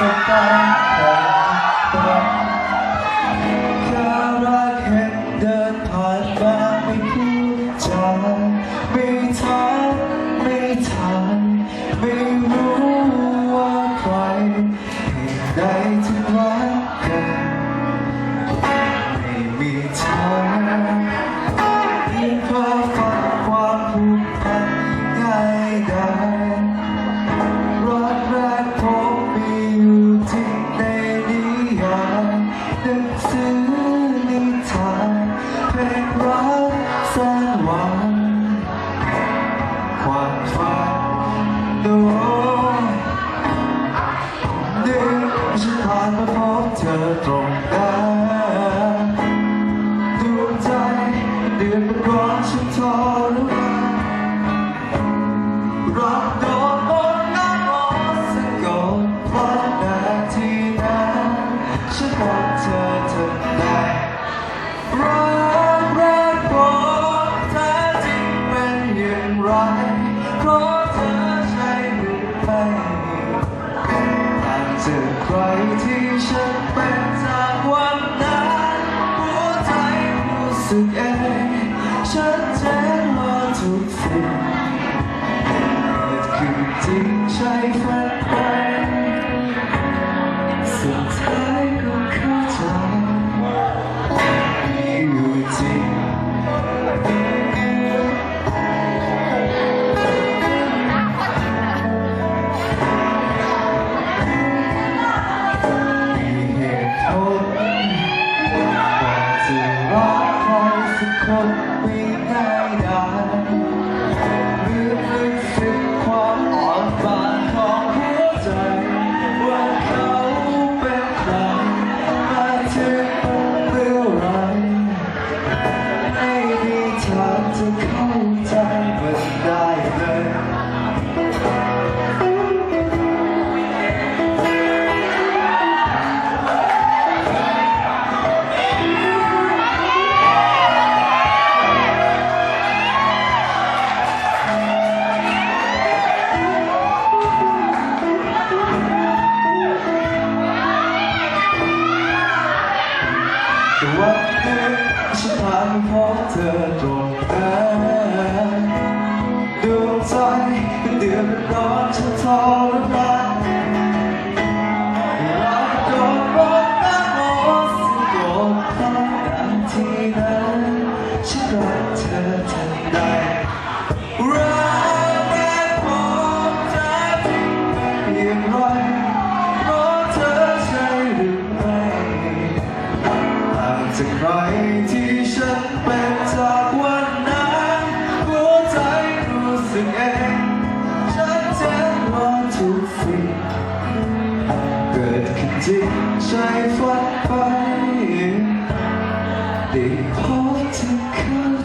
สักการะตรงคราวแรกเห็นเดินผ่านไม่พูดจาไม่ทักไม่ทันไม่รู้ว่าใครเพียงใดถึงไว I'm a porter from God. 怪物啼声 คงไม่ได้ได้ จิตใจฝัดไปได้พบเธอ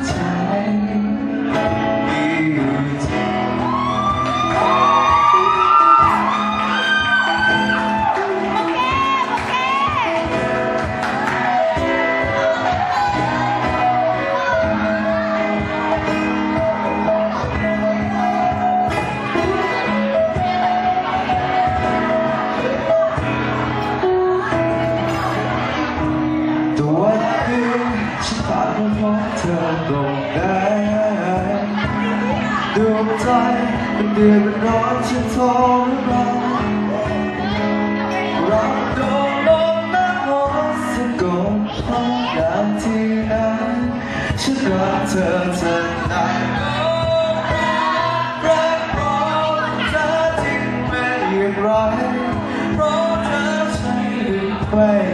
เธอตรงไหเดือดใจเป็นเดือดมันร้อนฉันทนรักรักโดนลมน้ำหอมสะกดห้องน้ำที่นั้นฉันรักเธอเธอไหนไป